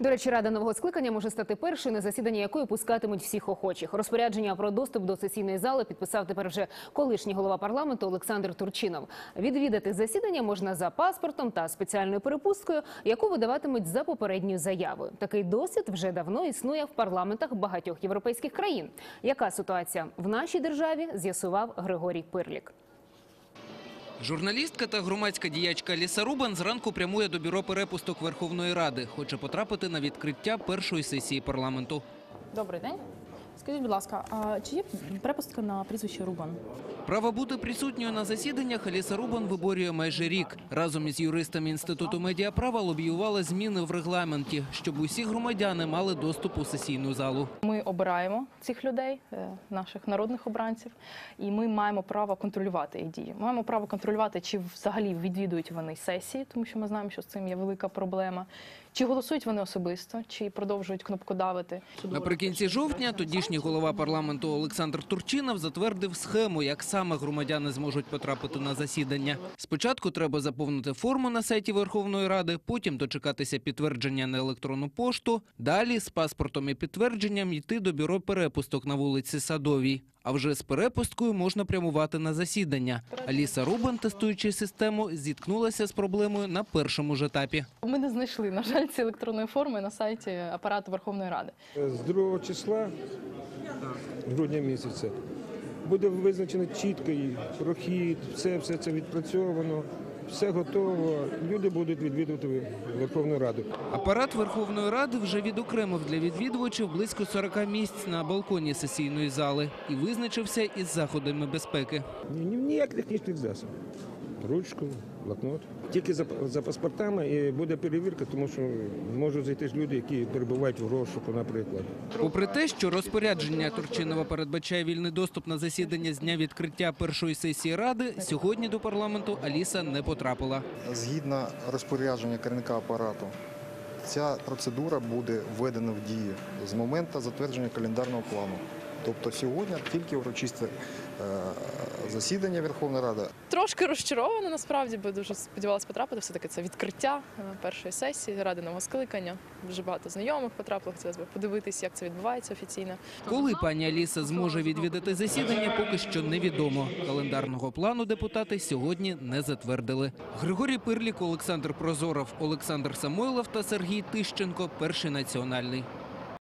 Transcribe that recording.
До речі, рада нового скликання може стати першою, на засіданні якої пускатимуть всіх охочих. Розпорядження про доступ до сесійної зали підписав тепер вже колишній голова парламенту Олександр Турчинов. Відвідати засідання можна за паспортом та спеціальною перепусткою, яку видаватимуть за попередньою заявою. Такий досвід вже давно існує в парламентах багатьох європейських країн. Яка ситуація в нашій державі? З'ясував Григорій Пирлік. Журналістка та громадська діячка Ліса Рубан зранку прямує до бюро перепусток Верховної Ради. Хоче потрапити на відкриття першої сесії парламенту. Добрий день. Скажіть, будь ласка, а чи є перепустка на прізвище Рубан? Право бути присутньою на засіданнях Аліса Рубан виборює майже рік. Разом із юристами Інституту медіаправа лобіювали зміни в регламенті, щоб усі громадяни мали доступ у сесійну залу. Ми обираємо цих людей, е, наших народних обранців, і ми маємо право контролювати їх дії. Ми маємо право контролювати, чи взагалі відвідують вони сесії, тому що ми знаємо, що з цим є велика проблема. Чи голосують вони особисто, чи продовжують кнопкодавити. Наприкінці жовтня тодішній голова парламенту Олександр Турчинов затвердив схему, як саме громадяни зможуть потрапити на засідання. Спочатку треба заповнити форму на сайті Верховної Ради, потім дочекатися підтвердження на електронну пошту. Далі з паспортом і підтвердженням йти до бюро перепусток на вулиці Садовій. А вже з перепусткою можна прямувати на засідання. Аліса Рубан, тестуючи систему, зіткнулася з проблемою на першому ж етапі. Ми не знайшли, на жаль, ці електронної форми на сайті апарату Верховної Ради. З 2 числа грудня місяця буде визначено чітко і прохід, все, все це відпрацьовано, все готово. Люди будуть відвідувати Верховну Раду. Апарат Верховної Ради вже відокремив для відвідувачів близько 40 місць на балконі сесійної зали і визначився із заходами безпеки. Ні, ні- ніяких технічних засобів. Ручку, блокнот. Тільки за, за паспортами і буде перевірка, тому що можуть зайти ж люди, які перебувають в розшуку, наприклад. Попри те, що розпорядження Турчинова передбачає вільний доступ на засідання з дня відкриття першої сесії ради, сьогодні до парламенту Аліса не потрапила. Згідно розпорядження керівника апарату, ця процедура буде введена в дію з моменту затвердження календарного плану. Тобто сьогодні тільки урочисте е, засідання Верховної Ради. Трошки розчарована насправді, бо дуже сподівалася потрапити. Все таки це відкриття е, першої сесії ради нового скликання. Дуже багато знайомих потрапило. Хотілося б подивитися, як це відбувається офіційно. Коли пані Аліса зможе відвідати засідання, поки що невідомо. Календарного плану депутати сьогодні не затвердили. Григорій Пирлік, Олександр Прозоров, Олександр Самойлов та Сергій Тищенко – перший національний.